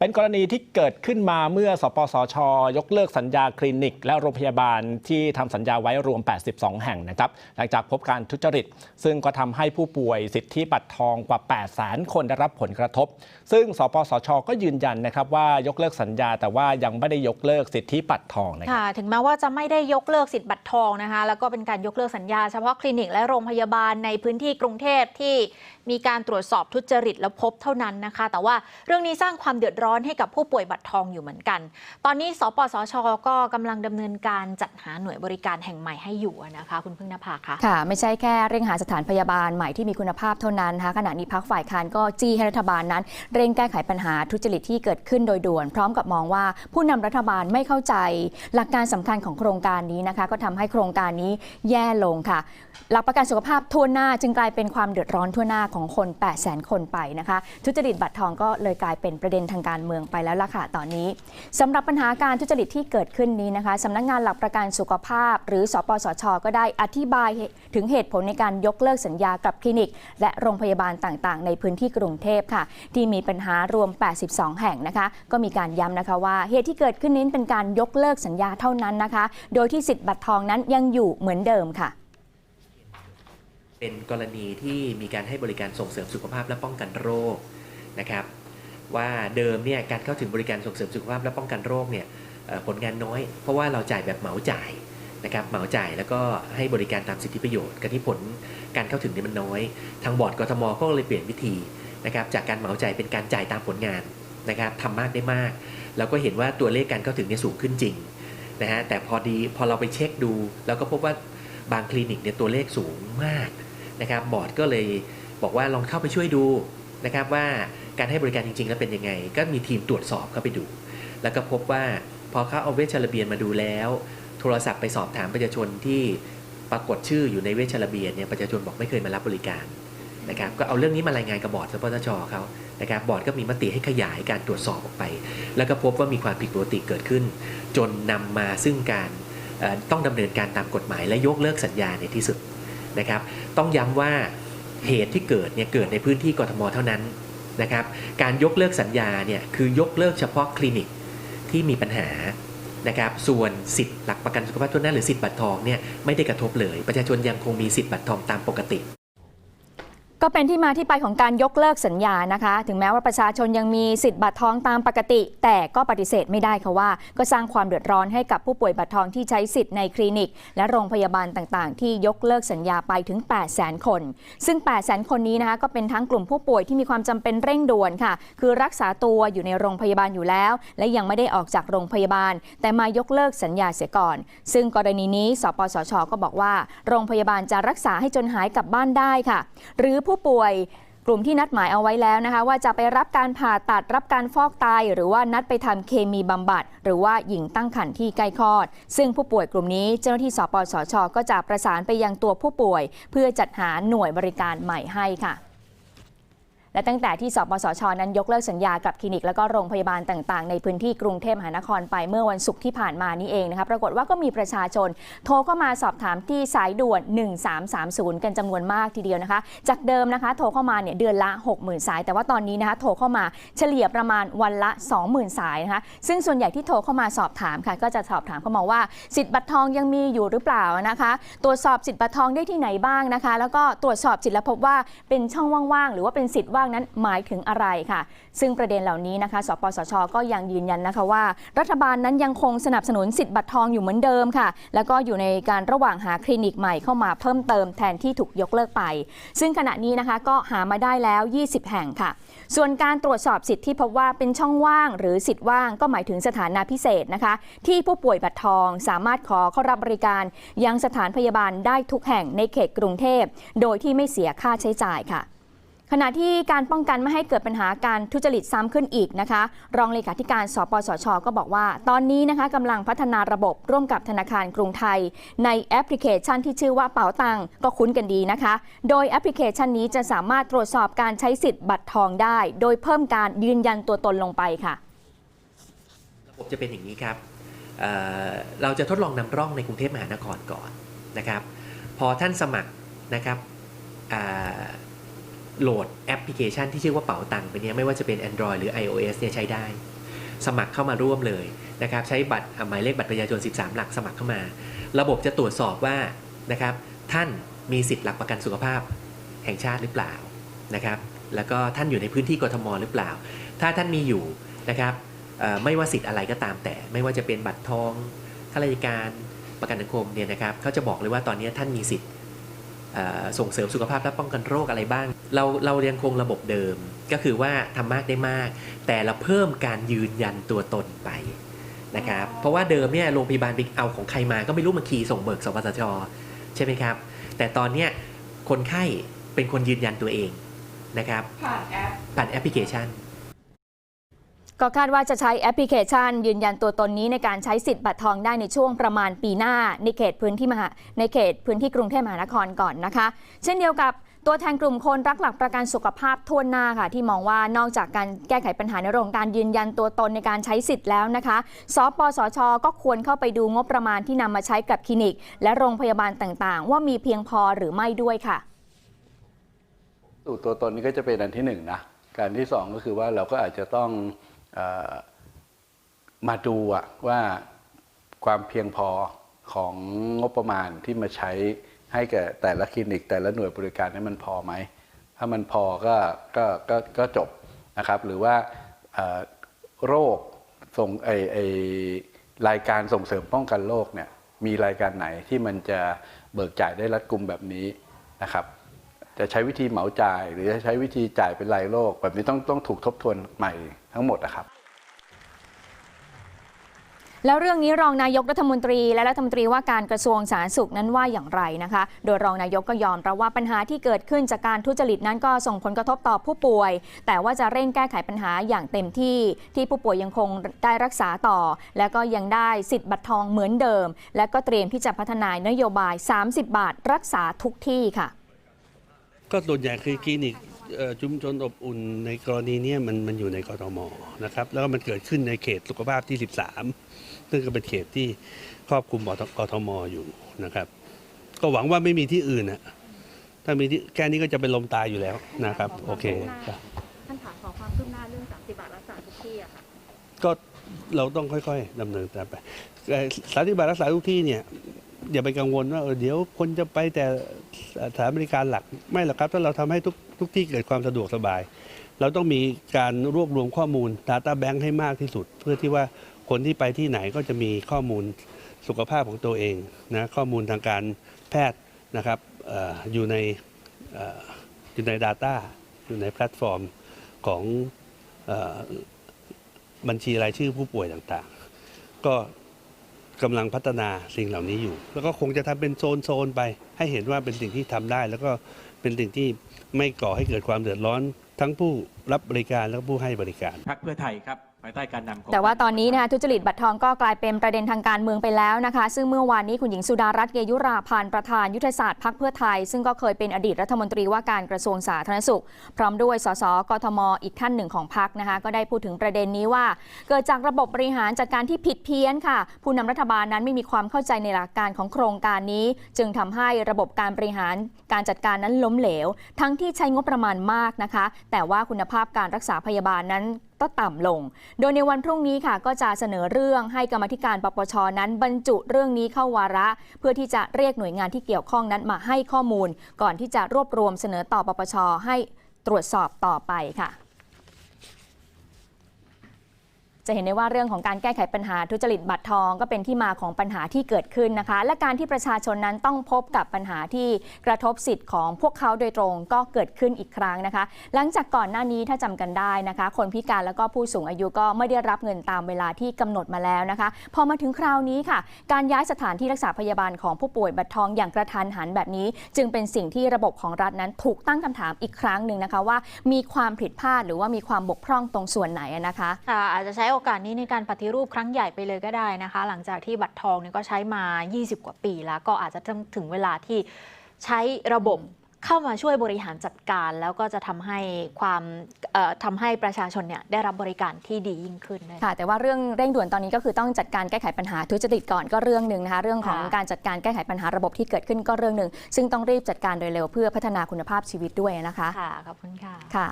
เป็นกรณีที่เกิดขึ้นมาเมื่อสปสช ยกเลิกสัญญาคลินิก และโรงพยาบาลที่ทำสัญญาไว้รวม 82 แห่งนะครับหลังจากพบการทุจริต ซึ่งก็ทำให้ผู้ป่วยสิทธิบัตรทองกว่า 8 0 0แสนคนได้รับผลกระทบ ซึ่งสปสช ก็ยืนยันนะครับว่ายกเลิกสัญญาแต่ว่ายังไม่ได้ยกเลิกสิทธิบัตรทองนะครับค่ะถึงแม้ว่าจะไม่ได้ยกเลิกสิทธิ์บัตรทองนะคะแล้วก็เป็นการยกเลิกสัญญาเฉพาะคลินิกและโรงพยาบาลในพื้นที่กรุงเทพที่มีการตรวจสอบทุจริตแล้วพบเท่านั้นนะคะ แต่ว่าเรื่องนี้สร้างความเดือดร้อนให้กับผู้ป่วยบัตรทองอยู่เหมือนกัน ตอนนี้สปสช ก็กำลังดำเนินการจัดหาหน่วยบริการแห่งใหม่ให้อยู่นะคะ คุณพึ่งนภาคะค่ะ ไม่ใช่แค่เร่งหาสถานพยาบาลใหม่ที่มีคุณภาพเท่านั้นนะคะขณะนี้พักฝ่ายค้านก็จี้ให้รัฐบาลนั้น เร่งแก้ไขปัญหาทุจริตที่เกิดขึ้นโดยด่วน พร้อมกับมองว่าผู้นำรัฐบาลไม่เข้าใจ หลักการสำคัญของโครงการนี้นะคะ ก็ทำให้โครงการนี้แย่ลงค่ะ หลักประกันสุขภาพทั่วหน้าจึงกลายเป็นความเดือดร้อนทั่วหน้าของคน 8 0 0 0 0 0 คนไปนะคะ ทุจริตบัตรทองก็เลยกลายเป็นประเด็นทางการเมืองไปแล้วล่ะค่ะตอนนี้สำหรับปัญหาการทุจริตที่เกิดขึ้นนี้นะคะสำนักงานหลักประกันสุขภาพ หรือสปสช ก็ได้อธิบายถึงเหตุผลในการยกเลิกสัญญากับคลินิก และโรงพยาบาลต่างๆ ในพื้นที่กรุงเทพค่ะ ที่มีปัญหารวม 82 แห่งนะคะ ก็มีการย้ำนะคะว่าเหตุที่เกิดขึ้นนี้เป็นการยกเลิกสัญญาเท่านั้นนะคะ โดยที่สิทธิ์บัตรทองนั้นยังอยู่เหมือนเดิมค่ะเป็นกรณีที่มีการให้บริการส่งเสริมสุขภาพและป้องกันโรคนะครับ ว่าเดิมเนี่ยการเข้าถึงบริการส่งเสริมสุขภาพและป้องกันโรคเนี่ยผลงานน้อย เพราะว่าเราจ่ายแบบเหมาจ่ายนะครับเหมาจ่ายแล้วก็ให้บริการตามสิทธิประโยชน์กันที่ผลการเข้าถึงเนี่ยมันน้อย ทางบอร์ดกทมก็เลยเปลี่ยนวิธีนะครับจากการเหมาจ่ายเป็นการจ่ายตามผลงานนะครับทำมากได้มาก แล้วก็เห็นว่าตัวเลขการเข้าถึงเนี่ยสูงขึ้นจริงนะฮะแต่พอดีพอเราไปเช็คดู แล้วก็พบว่าบางคลินิกเนี่ยตัวเลขสูงมากนะครับบอร์ดก็เลยบอกว่าลองเข้าไปช่วยดูนะครับว่า การให้บริการจริง ๆ แล้วเป็นยังไง ก็มีทีมตรวจสอบเข้าไปดู แล้วก็พบว่าพอเขาเอาเวชระเบียนมาดูแล้ว โทรศัพท์ไปสอบถามประชาชนที่ปรากฏชื่ออยู่ในเวชระเบียนเนี่ยประชาชนบอกไม่เคยมารับบริการนะครับก็เอาเรื่องนี้มารายงานกับบอร์ดสปสชเขานะครับบอร์ดก็มีมติให้ขยายการตรวจสอบออกไป แล้วก็พบว่ามีความผิดปกติเกิดขึ้น จนนำมาซึ่งการต้องดำเนินการตามกฎหมาย และยกเลิกสัญญาในที่สุดนะครับ ต้องย้ำว่าเหตุที่เกิดเนี่ยเกิดในพื้นที่กทมเท่านั้น นะครับ การยกเลิกสัญญาเนี่ยคือยกเลิกเฉพาะคลินิกที่มีปัญหานะครับ ส่วนสิทธิ์หลักประกันสุขภาพทั่วหน้าหรือสิทธิ์บัตรทองเนี่ยไม่ได้กระทบเลย ประชาชนยังคงมีสิทธิ์บัตรทองตามปกติ ก็เป็นที่มาที่ไปของการยกเลิกสัญญานะคะ ถึงแม้ว่าประชาชนยังมีสิทธิ์บัตรทองตามปกติ แต่ก็ปฏิเสธไม่ได้ค่ะว่า ก็สร้างความเดือดร้อนให้กับผู้ป่วยบัตรทองที่ใช้สิทธิ์ในคลินิก และโรงพยาบาลต่างๆ ที่ยกเลิกสัญญาไปถึง 8 0 0 0 0 0 คน ซึ่ง 8 0 0 0 0 0 คนนี้นะคะก็เป็นทั้งกลุ่มผู้ป่วยที่มีความจำเป็นเร่งด่วนค่ะ คือรักษาตัวอยู่ในโรงพยาบาลอยู่แล้ว และยังไม่ได้ออกจากโรงพยาบาล แต่มายกเลิกสัญญาเสียก่อน ซึ่งกรณีนี้ สปสช ก็บอกว่า โรงพยาบาลจะรักษาให้จนหายกลับบ้านได้ค่ะ หรือผู้ป่วยกลุ่มที่นัดหมายเอาไว้แล้วนะคะ ว่าจะไปรับการผ่าตัดรับการฟอกไตหรือว่านัดไปทำเคมีบำบัด หรือว่าหญิงตั้งครรภ์ที่ใกล้คลอด ซึ่งผู้ป่วยกลุ่มนี้เจ้าหน้าที่สปสช ก็จะประสานไปยังตัวผู้ป่วย เพื่อจัดหาหน่วยบริการใหม่ให้ค่ะ และตั้งแต่ที่สปสชนั้นยกเลิกสัญญากับคลินิกและก็โรงพยาบาลต่างๆ ในพื้นที่กรุงเทพมหานครไปเมื่อวันศุกร์ที่ผ่านมานี่เองนะคะปรากฏว่าก็มีประชาชน โทรเข้ามาสอบถามที่สายด่วน 1330 กันจำนวนมากทีเดียวนะคะ จากเดิมนะคะโทรเข้ามาเนี่ยเดือนละ 60,000 สาย แต่ว่าตอนนี้นะคะโทรเข้ามาเฉลี่ยประมาณวันละ 20,000 สายนะคะซึ่งส่วนใหญ่ที่โทรเข้ามาสอบถามค่ะ ก็จะสอบถามเข้ามาว่าสิทธิ์บัตรทองยังมีอยู่หรือเปล่านะคะ ตรวจสอบสิทธิ์บัตรทองได้ที่ไหนบ้างนะคะ แล้วก็ตรวจสอบสิทธิ์แล้วพบว่าเป็นช่องว่างๆหรือว่าเป็นสิทธิ์ว่างนั้นหมายถึงอะไรค่ะ ซึ่งประเด็นเหล่านี้นะคะสปสช ก็ยังยืนยันนะคะว่า รัฐบาลนั้นยังคงสนับสนุนสิทธิ์บัตรทองอยู่เหมือนเดิมค่ะ แล้วก็อยู่ในการระหว่างหาคลินิกใหม่เข้ามาเพิ่มเติมแทนที่ถูกยกเลิกไป ซึ่งขณะนี้นะคะก็หามาได้แล้ว 20 แห่งค่ะ ส่วนการตรวจสอบสิทธิ์ที่พบว่าเป็นช่องว่าง หรือสิทธิ์ว่างก็หมายถึงสถานะพิเศษนะคะ ที่ผู้ป่วยบัตรทองสามารถขอเข้ารับบริการยังสถานพยาบาลได้ทุกแห่งในเขตกรุงเทพ โดยที่ไม่เสียค่าใช้จ่ายค่ะ ขณะที่การป้องกันไม่ให้เกิดปัญหาการทุจริตซ้ำขึ้นอีกนะคะ รองเลขาธิการสปสช ก็บอกว่า ตอนนี้นะคะกำลังพัฒนาระบบร่วมกับธนาคารกรุงไทย ในแอปพลิเคชันที่ชื่อว่าเป๋าตังก็คุ้นกันดีนะคะ โดยแอปพลิเคชันนี้จะสามารถตรวจสอบการใช้สิทธิ์บัตรทองได้ โดยเพิ่มการยืนยันตัวตนลงไปค่ะระบบจะเป็นอย่างนี้ครับเเราจะทดลองนำร่องในกรุงเทพมหานครก่อนนะครับ พอท่านสมัครนะครับ โหลดแอปพลิเคชันที่ชื่อว่าเป๋าตังค์ไปเนี่ยไม่ว่าจะเป็น Android หรือ iOS เนี่ยใช้ได้ สมัครเข้ามาร่วมเลยนะครับใช้บัตรหมายเลขบัตรประชาชน 13 หลักสมัครเข้ามา ระบบจะตรวจสอบว่านะครับท่านมีสิทธิ์หลักประกันสุขภาพแห่งชาติหรือเปล่านะครับแล้วก็ท่านอยู่ในพื้นที่กทมหรือเปล่า ถ้าท่านมีอยู่นะครับไม่ว่าสิทธิ์อะไรก็ตามแต่ ไม่ว่าจะเป็นบัตรทองข้าราชการประกันสังคมเนี่ยนะครับเขาจะบอกเลยว่าตอนนี้ท่านมีสิทธิ์ส่งเสริมสุขภาพและป้องกันโรคอะไรบ้าง เราเรายังคงระบบเดิมก็คือว่าทำมากได้มาก แต่เราเพิ่มการยืนยันตัวตนไปนะครับเพราะว่าเดิมเนี่ยโรงพยาบาลไปเอาของใครมาก็ไม่รู้มาคีย์ส่งเบิกสปสชใช่ไหมครับ แต่ตอนเนี้ยคนไข้เป็นคนยืนยันตัวเองนะครับผ่านแอปผ่านแอปพลิเคชันก็คาดว่าจะใช้แอปพลิเคชัน ยืนยันตัวตนนี้ในการใช้สิทธิ์บัตรทองได้ในช่วงประมาณปีหน้าในเขตพื้นที่มหาในเขตพื้นที่กรุงเทพมหานครก่อนนะคะ เช่นเดียวกับ ตัวแทนกลุ่มคนรักหลักประกันสุขภาพทั่วหน้าค่ะ ที่มองว่านอกจากการแก้ไขปัญหาในเรื่องของการยืนยันตัวตนในการใช้สิทธิ์แล้วนะคะ สปสช ก็ควรเข้าไปดูงบประมาณที่นำมาใช้กับคลินิก และโรงพยาบาลต่างๆ ว่ามีเพียงพอหรือไม่ด้วยค่ะสูตรตัวตนนี้ก็จะเป็นอันที่หนึ่งนะการที่สองก็คือว่าเราก็อาจจะต้องอมาดูว่าความเพียงพอของงบประมาณที่มาใช้ ให้แก่แต่ละคลินิก แต่ละหน่วยบริการนั้นมันพอไหม ถ้ามันพอก็ก็ก็ก็จบนะครับหรือว่าโรคส่งไอไอรายการส่งเสริมป้องกันโรคเนี่ยมีรายการไหนที่มันจะเบิกจ่ายได้รัดกุมแบบนี้นะครับ จะใช้วิธีเหมาจ่าย หรือจะใช้วิธีจ่ายเป็นรายโรคแบบนี้ต้องต้องถูกทบทวนใหม่ทั้งหมดนะครับ แล้วเรื่องนี้รองนายกรัฐมนตรีและรัฐมนตรีว่าการกระทรวงสาธารณสุขนั้นว่าอย่างไรนะคะ โดยรองนายกก็ยอมรับว่าปัญหาที่เกิดขึ้นจากการทุจริตนั้นก็ส่งผลกระทบต่อผู้ป่วย แต่ว่าจะเร่งแก้ไขปัญหาอย่างเต็มที่ที่ผู้ป่วยยังคงได้รักษาต่อ และก็ยังได้สิทธิ์บัตรทองเหมือนเดิม และก็เตรียมที่จะพัฒนานโยบาย 30 บาท รักษาทุกที่ค่ะ ก็ส่วนใหญ่คือคลินิก ชุมชนอบอุ่นในกรณีเนี้ยมันมันอยู่ในกทมนะครับแล้วก็มันเกิดขึ้นในเขตสุขภาพที่ 13 ซึ่งก็เป็นเขตที่ครอบคลุมกทมอยู่นะครับ ก็หวังว่าไม่มีที่อื่นนะถ้ามีที่แค่นี้ก็จะเป็นลมตายอยู่แล้วนะครับโอเคครับท่านถามขอความคืบหน้าเรื่อง 30 บาทรักษาทุกที่อะค่ะก็เราต้องค่อยๆดำเนินตามไปสถานบาลรักษาทุกที่เนี่ย อย่าไปกังวลว่าเดี๋ยวคนจะไปแต่สถานบริการหลักไม่หรอกครับถ้าเราทำให้ทุกทุกที่เกิดความสะดวกสบาย เราต้องมีการรวบรวมข้อมูล Data Bank ให้มากที่สุด เพื่อที่ว่าคนที่ไปที่ไหนก็จะมีข้อมูลสุขภาพของตัวเองนะข้อมูลทางการแพทย์นะครับอออยู่ในอออยู่ใน Data อยู่ในแพลตฟอร์มของออบัญชีรายชื่อผู้ป่วยต่างๆ ก็ กำลังพัฒนาสิ่งเหล่านี้อยู่ แล้วก็คงจะทำเป็นโซนๆไป ให้เห็นว่าเป็นสิ่งที่ทำได้ แล้วก็เป็นสิ่งที่ไม่ก่อให้เกิดความเดือดร้อนทั้งผู้รับบริการและผู้ให้บริการพักเพื่อไทยครับายใต้การนำของแต่ว่าตอนนี้นะคะทุจริตบัตรทองก็กลายเป็นประเด็นทางการเมืองไปแล้วนะคะ ซึ่งเมื่อวานนี้คุณหญิงสุดารัตน์เกยุราพันธ์ประธานยุทธศาสตร์พักเพื่อไทย ซึ่งก็เคยเป็นอดีตรัฐมนตรีว่าการกระทรวงสาธารณสุข พร้อมด้วยสสกทม อีกท่านหนึ่งของพักนะคะก็ได้พูดถึงประเด็นนี้ว่า เกิดจากระบบบริหารจัดการที่ผิดเพี้ยนค่ะ ผู้นำรัฐบาลนั้นไม่มีความเข้าใจในหลักการของโครงการนี้ จึงทำให้ระบบการบริหารการจัดการนั้นล้มเหลว ทั้งที่ใช้งบประมาณมากนะคะ แต่ว่าคุณภาพการรักษาพยาบาลนั้น ก็ต่ำลง โดยในวันพรุ่งนี้ค่ะก็จะเสนอเรื่องให้กรรมธิการปปชนั้นบรรจุเรื่องนี้เข้าวาระ เพื่อที่จะเรียกหน่วยงานที่เกี่ยวข้องนั้นมาให้ข้อมูล ก่อนที่จะรวบรวมเสนอต่อปปชให้ตรวจสอบต่อไปค่ะ จะเห็นได้ว่าเรื่องของการแก้ไขปัญหาทุจริตบัตรทอง ก็เป็นที่มาของปัญหาที่เกิดขึ้นนะคะ และการที่ประชาชนนั้นต้องพบกับปัญหาที่กระทบสิทธิ์ของพวกเขาโดยตรงก็เกิดขึ้นอีกครั้งนะคะ หลังจากก่อนหน้านี้ถ้าจำกันได้นะคะ คนพิการแล้วก็ผู้สูงอายุก็ไม่ได้รับเงินตามเวลาที่กำหนดมาแล้วนะคะ พอมาถึงคราวนี้ค่ะ การย้ายสถานที่รักษาพยาบาลของผู้ป่วยบัตรทองอย่างกระทันหันแบบนี้ จึงเป็นสิ่งที่ระบบของรัฐนั้นถูกตั้งคำถามอีกครั้งหนึ่งนะคะว่า มีความผิดพลาดหรือว่ามีความบกพร่องตรงส่วนไหนนะคะค่ะอาจจะใช้โอกาสนี้ในการปฏิรูปครั้งใหญ่ไปเลยก็ได้นะคะ หลังจากที่บัตรทองเนี่ยก็ใช้มา 20 กว่าปีแล้ว ก็อาจจะต้องถึงเวลาที่ใช้ระบบเข้ามาช่วยบริหารจัดการ แล้วก็จะทำให้ความเอ่อทำให้ประชาชนเนี่ยได้รับบริการที่ดียิ่งขึ้นนะคะค่ะ แต่ว่าเรื่องเร่งด่วนตอนนี้ก็คือต้องจัดการแก้ไขปัญหาทุจริตก่อนก็เรื่องหนึ่งนะคะเรื่องของค่ะการจัดการแก้ไขปัญหาระบบที่เกิดขึ้นก็เรื่องหนึ่งซึ่งต้องรีบจัดการโดยเร็วเพื่อพัฒนาคุณภาพชีวิตด้วยนะคะค่ะขอบคุณค่ะค่ะ